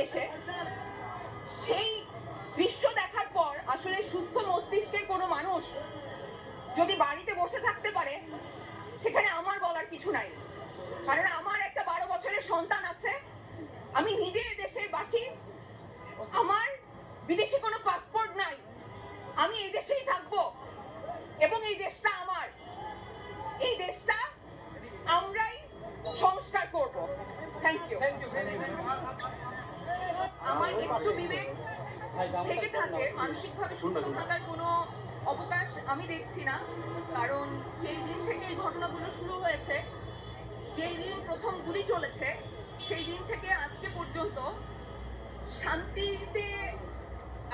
দেশে সেই দৃশ্য দেখার পর আসলে সুস্থ মস্তিষ্কের কোনো মানুষ যদি বাড়িতে বসে থাকতে পারে, সেখানে আমার বলার কিছু নাই। কারণ আমার একটা বারো বছরের সন্তান আছে, আমি নিজে এ দেশের বাসী, আমার বিদেশি কোনো পাসপোর্ট নাই, আমি এই দেশেই থাকব, এবং এই দেশটা আমার। এই দেশটা আমরাই সংস্কার করব। থ্যাংক ইউ আমার একটু বিবেক থেকে থাকে, মানসিকভাবে সুস্থ থাকার কোনো অবকাশ আমি দেখছি না। কারণ যেই দিন থেকে এই ঘটনাগুলো শুরু হয়েছে, যেই দিন প্রথম গুলি চলেছে, সেই দিন থেকে আজকে পর্যন্ত শান্তিতে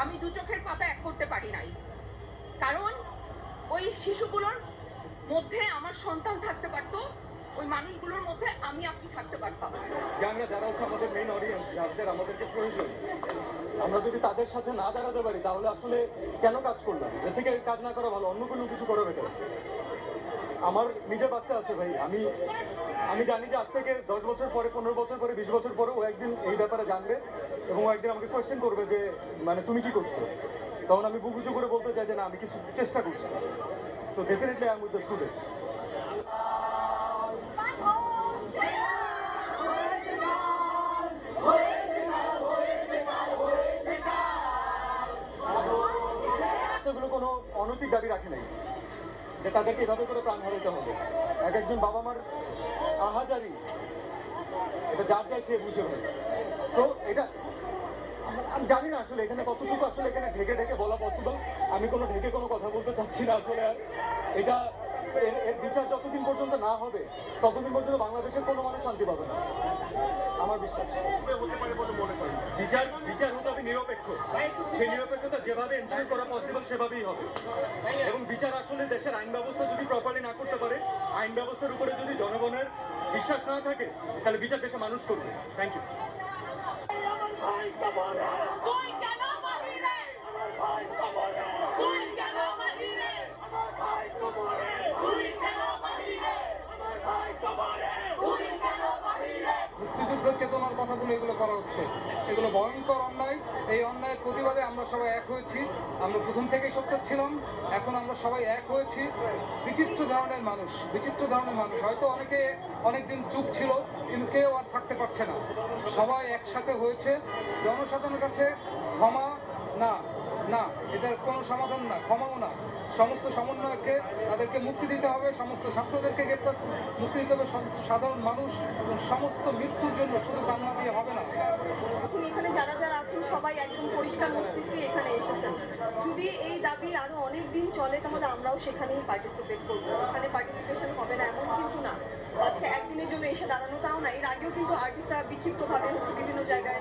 আমি দু চোখের পাতা এক করতে পারি নাই। কারণ ওই শিশুগুলোর মধ্যে আমার সন্তান থাকতে পারতো ওই মানুষগুলোর মধ্যে আমি আপনি থাকতে পারতাম। আমরা যারা হচ্ছে আমাদের মেইন অডিয়েন্স যাদের আমাদেরকে প্রয়োজন, আমরা যদি তাদের সাথে না দাঁড়াতে পারি, তাহলে আসলে কেন কাজ করলাম? এর থেকে কাজ না করা ভালো, অন্য কোনো কিছু করা বেটার আমার নিজের বাচ্চা আছে ভাই, আমি আমি জানি যে আজ থেকে দশ বছর পরে, পনেরো বছর পরে, বিশ বছর পরে ও একদিন এই ব্যাপারে জানবে এবং ও একদিন আমাকে কোয়েশ্চেন করবে যে মানে তুমি কি করছ? তখন আমি বুক উঁচু করে বলতে চাই যে না, আমি কিছু চেষ্টা করছি। So definitely I am with the students রাখে নাই, যে তাদেরকে এভাবে করে প্রাণ হারাইতে হবে। এক একজন বাবা মার আহাজারি, এটা যার যায় সে বুঝে ভাই। সো এটা আমি- জানি না আসলে এখানে কতটুকু আসলে এখানে ঢেকে ঢেকে বলা পছন্দ আমি কোনো ঢেকে কোনো কথা বলতে চাচ্ছি না আসলে আর। এটা এর বিচার যতদিন পর্যন্ত না হবে, ততদিন পর্যন্ত বাংলাদেশের কোনো মানুষ শান্তি পাবে না। আমার বিশ্বাস। বিচার বিচার হতে হবে নিরপেক্ষ। সেই নিরপেক্ষতা যেভাবে এনশিওর করা পসিবল সেভাবেই হবে। এবং বিচার আসলে দেশের আইন ব্যবস্থা যদি প্রপারলি না করতে পারে, আইন ব্যবস্থার উপরে যদি জনগণের বিশ্বাস না থাকে, তাহলে বিচার দেশে মানুষ করবে। থ্যাংক ইউ তুই কেন বাহিরে তুই কেন বাহিরে তুই কেন বাহিরে তুই কেন বাহিরে মুক্তিযুদ্ধ চেতনার কথাগুলো এগুলো করা হচ্ছে। এগুলো ভয়ঙ্কর অন্যায়। এই অন্যায়ের প্রতিবাদে আমরা সবাই এক হয়েছি। আমরা প্রথম থেকেই সব ছিলাম। এখন আমরা সবাই এক হয়েছি। বিচিত্র ধরনের মানুষ, বিচিত্র ধরনের মানুষ। হয়তো অনেকে অনেকদিন চুপ ছিল, কিন্তু কেউ আর থাকতে পারছে না। সবাই একসাথে হয়েছে। জনসাধারণের কাছে ক্ষমা না। না, এটার কোনো সমাধান না, ক্ষমাও না। সমস্ত সমন্বয়কে তাদেরকে মুক্তি দিতে হবে, সমস্ত ছাত্রদেরকে গ্রেপ্তার, মুক্তি দিতে হবে সাধারণ মানুষ এবং সমস্ত মৃত্যুর জন্য শুধু কান্না দিয়ে হবে না। এখন যারা যারা আছেন, সবাই একদম পরিষ্কার মস্তিষ্কে এখানে এসেছেন। যদি এই দাবি আরও অনেক দিন চলে, তাহলে আমরাও সেখানেই পার্টিসিপেট করব। এখানে পার্টিসিপেশন হবে না, এমন কিন্তু না। আজকে একদিনের জন্য এসে দাঁড়ানো তাও না। এর আগেও কিন্তু আর্টিস্টরা বিক্ষিপ্তভাবে হচ্ছে বিভিন্ন জায়গায়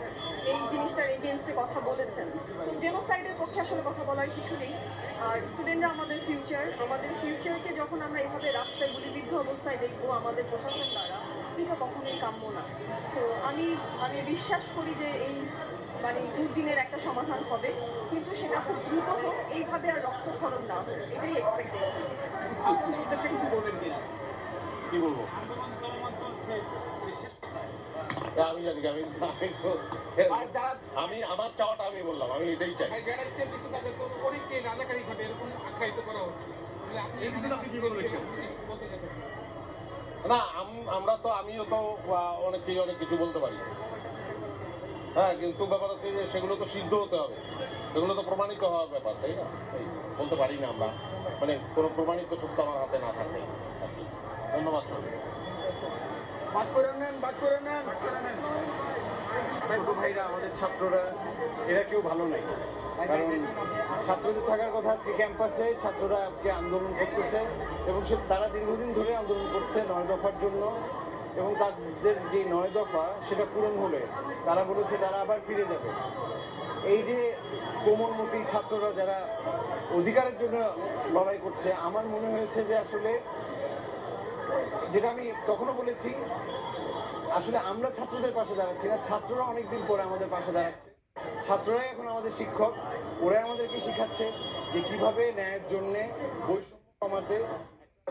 এগেনস্টে কথা বলেছেন। তো জেনোসাইডের পক্ষে আসলে কথা বলার কিছু নেই। আর স্টুডেন্টরা আমাদের ফিউচার আমাদের ফিউচারকে যখন আমরা এভাবে রাস্তায় গুলিবিদ্ধ অবস্থায় দেখব, আমাদের প্রশাসন দ্বারা, এটা কখনোই কাম্য না। তো আমি আমি বিশ্বাস করি যে এই মানে দুর্দিনের একটা সমাধান হবে। কিন্তু সেটা খুব দ্রুত হোক, এইভাবে আর রক্তক্ষরণ না হোক, এটাই এক্সপেকটেশন কি বলব? আমি জানি আমি আমি তো আমি আমার চাওয়াটা আমি বললাম আমি এটাই চাই। যারা স্টেপ দিচ্ছে তাদের কোনো পরীক্ষে রাজাকার হিসাবে এরকম আখ্যায়িত করা আপনি এই বিষয়ে আপনি কি বলছেন? না আম- আমরা তো আমিও তো অনেকেই অনেক কিছু বলতে পারি। হ্যাঁ কিন্তু ব্যাপার হচ্ছে যে সেগুলো তো সিদ্ধ হতে হবে। সেগুলো তো প্রমাণিত হওয়ার ব্যাপার তাই না? বলতে পারি না আমরা। মানে কোনো প্রমাণিত সত্য আমার হাতে না থাকে আর কি। ধন্যবাদ সবাই বাদ করে নেন বাদ করে ছোট ভাইরা, আমাদের ছাত্ররা, এরা কেউ ভালো নাই। কারণ ছাত্রদের থাকার কথা আজকে ক্যাম্পাসে ছাত্ররা আজকে আন্দোলন করতেছে এবং সে তারা দীর্ঘদিন ধরে আন্দোলন করছে নয় দফার জন্য এবং তাদের যে নয় দফা, সেটা পূরণ হলে তারা বলেছে তারা আবার ফিরে যাবে। এই যে কোমলমতি ছাত্ররা যারা অধিকারের জন্য লড়াই করছে, আমার মনে হয়েছে যে আসলে যেটা আমি তখনও বলেছি আসলে আমরা ছাত্রদের পাশে দাঁড়াচ্ছি না ছাত্ররা অনেকদিন পরে আমাদের পাশে দাঁড়াচ্ছে। ছাত্ররাই এখন আমাদের শিক্ষক ওরাই আমাদেরকে শেখাচ্ছে যে কীভাবে ন্যায়ের জন্য বৈষম্য কমাতে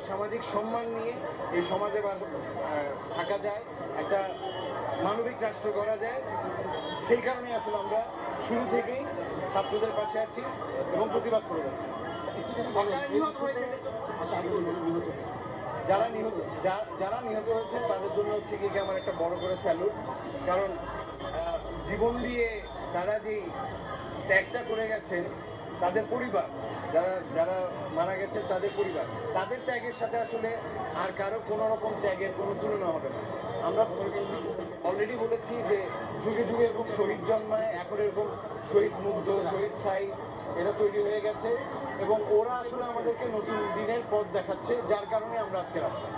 সামাজিক সম্মান নিয়ে এই সমাজে বাস- থাকা যায় একটা মানবিক রাষ্ট্র করা যায়। সেই কারণে আসলে আমরা শুরু থেকেই ছাত্রদের পাশে আছি এবং প্রতিবাদ করে যাচ্ছি। যারা নিহত যারা নিহত হয়েছে, তাদের জন্য হচ্ছে কি আমার একটা বড় করে স্যালুট কারণ জীবন দিয়ে তারা যে ত্যাগটা করে গেছেন, তাদের পরিবার, যারা যারা মারা গেছেন তাদের পরিবার। তাদের ত্যাগের সাথে আসলে আর কারও কোনো রকম ত্যাগের কোনো তুলনা হবে না। আমরা অলরেডি বলেছি যে যুগে যুগে এরকম শহীদ জন্মায়, এখন এরকম শহীদ মুগ্ধ, শহীদ সাই এটা তৈরি হয়ে গেছে এবং ওরা আসলে আমাদেরকে নতুন দিনের পথ দেখাচ্ছে, যার কারণে আমরা আজকে রাস্তায়।